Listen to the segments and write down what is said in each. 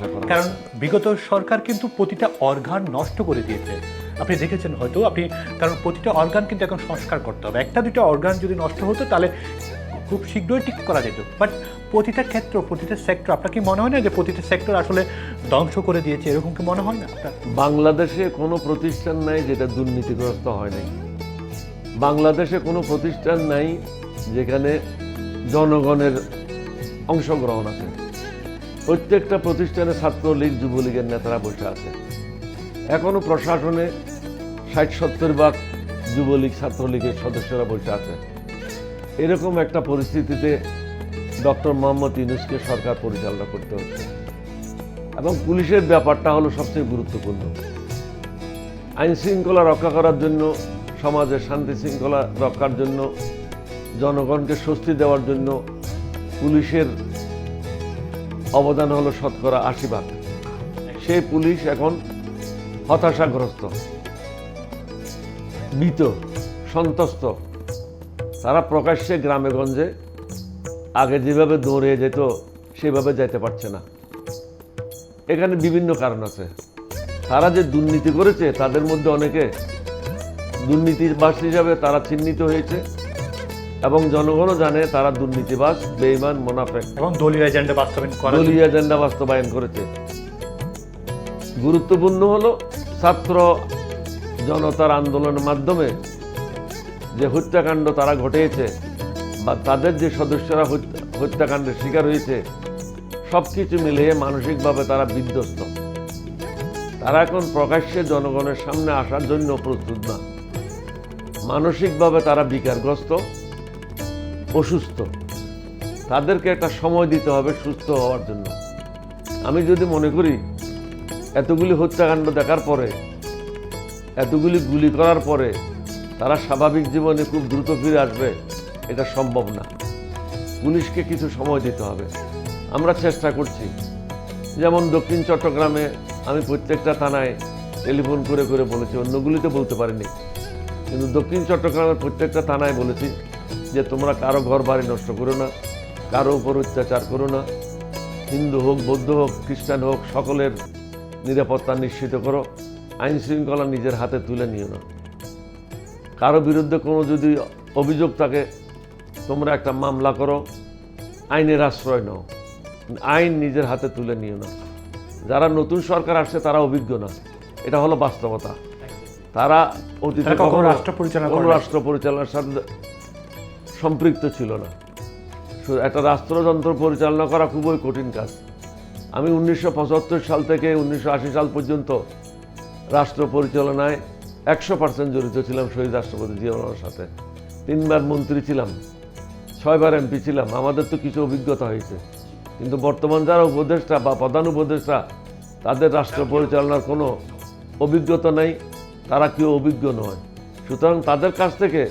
চেষ্টা করা কারণ বিগত সরকার কিন্তু প্রতিটা অর্গান নষ্ট করে দিয়েছে। আপনি দেখেছেন হয়তো আপনি কারণ প্রতিটা অর্গান কিন্তু এখন সংস্কার করতে হবে। একটা দুটো অর্গান যদি নষ্ট হতো তাহলে খুব শীঘ্রই ঠিক করা যেত। বাট প্রতিটা ক্ষেত্র প্রতিটা সেক্টর আপনার কি মনে হয় না যে প্রতিটা সেক্টর আসলে ধ্বংস করে দিয়েছে? এরকম কি মনে হয় না আপনার? বাংলাদেশে কোনো প্রতিষ্ঠান নাই যেটা দুর্নীতিগ্রস্ত হয় নাই। বাংলাদেশে কোনো প্রতিষ্ঠান নাই যেখানে জনগণের অংশগ্রহণ আছে। প্রত্যেকটা প্রতিষ্ঠানে ছাত্রলীগ যুবলীগের নেতারা বসে আছে। এখনও প্রশাসনে ষাট, সত্তর ভাগ যুবলীগ ছাত্রলীগের সদস্যরা বসে আছে। এরকম একটা পরিস্থিতিতে ডক্টর মোহাম্মদ ইউনুসকে সরকার পরিচালনা করতে হচ্ছে। এবং পুলিশের ব্যাপারটা হলো সবচেয়ে গুরুত্বপূর্ণ। আইন শৃঙ্খলা রক্ষা করার জন্য সমাজের শান্তি শৃঙ্খলা রক্ষার জন্য, জনগণকে স্বস্তি দেওয়ার জন্য পুলিশের অবদান হলো শতকরা আশি ভাগ। সেই পুলিশ এখন হতাশাগ্রস্ত ভীত সন্তস্ত তারা প্রকাশ্যে গ্রামে গঞ্জে আগে যেভাবে দৌড়ে যেত, সেভাবে যেতে পারছে না। এখানে বিভিন্ন কারণ আছে। তারা যে দুর্নীতি করেছে, তাদের মধ্যে অনেকে দুর্নীতিবাস হিসাবে তারা চিহ্নিত হয়েছে। এবং জনগণও জানে তারা দুর্নীতিবাস বেইমান মোনাফেক। এবং দলীয় এজেন্ডা বাস্তবায়ন করা দলীয় এজেন্ডা বাস্তবায়ন করেছে। গুরুত্বপূর্ণ হলো ছাত্র জনতার আন্দোলনের মাধ্যমে যে হত্যাকাণ্ড তারা ঘটিয়েছে বা তাদের যে সদস্যরা হত্যাকাণ্ডের শিকার হয়েছে সব কিছু মিলিয়ে মানসিকভাবে তারা বিধ্বস্ত। তারা এখন প্রকাশ্যে জনগণের সামনে আসার জন্য প্রস্তুত না। মানসিকভাবে তারা বিকারগ্রস্ত। অসুস্থ। তাদেরকে একটা সময় দিতে হবে সুস্থ হওয়ার জন্য। আমি যদি মনে করি, এতগুলি হত্যাকাণ্ড দেখার পরে, এতগুলি গুলি করার পরে তারা স্বাভাবিক জীবনে খুব দ্রুত ফিরে আসবে, এটা সম্ভব না। পুলিশকে কিছু সময় দিতে হবে। আমরা চেষ্টা করছি। যেমন দক্ষিণ চট্টগ্রামে আমি প্রত্যেকটা থানায় টেলিফোন করে করে বলেছি, অন্যগুলিতে বলতে পারিনি। কিন্তু দক্ষিণ চট্টগ্রামের প্রত্যেকটা থানায় বলেছি যে তোমরা কারও ঘর বাড়ি নষ্ট করো না কারও উপর অত্যাচার করো না। হিন্দু হোক বৌদ্ধ হোক খ্রিস্টান হোক সকলের নিরাপত্তা নিশ্চিত করো আইন শৃঙ্খলা নিজের হাতে তুলে নিও না। কারও বিরুদ্ধে কোনো যদি অভিযোগ থাকে তোমরা একটা মামলা করো আইনের আশ্রয় নাও। আইন নিজের হাতে তুলে নিও না। যারা নতুন সরকার আসছে তারা অভিজ্ঞ না। এটা হলো বাস্তবতা। তারা অতীতে রাষ্ট্র পরিচালনা। রাষ্ট্র পরিচালনার সাথে সম্পৃক্ত ছিল না। একটা রাষ্ট্রযন্ত্র পরিচালনা করা খুবই কঠিন কাজ। আমি উনিশশো পঁচাত্তর সাল থেকে উনিশশো আশি সাল পর্যন্ত রাষ্ট্র পরিচালনায় একশো পার্সেন্ট জড়িত ছিলাম শহীদ রাষ্ট্রপতি জিয়াউর সাথে। তিনবার মন্ত্রী ছিলাম, ছয়বার এমপি ছিলাম। আমাদের তো কিছু অভিজ্ঞতা হয়েছে। কিন্তু বর্তমান যারা উপদেষ্টা বা প্রধান উপদেষ্টা, তাদের রাষ্ট্র পরিচালনার কোনো অভিজ্ঞতা নেই, তারা কেউ অভিজ্ঞ নয়। সুতরাং তাদের কাছ থেকে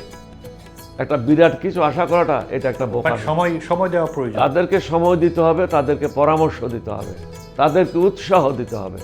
একটা বিরাট কিছু আশা করাটা এটা একটা বোকা সময় সময় দেওয়া প্রয়োজন। তাদেরকে সময় দিতে হবে তাদেরকে পরামর্শ দিতে হবে তাদেরকে উৎসাহ দিতে হবে।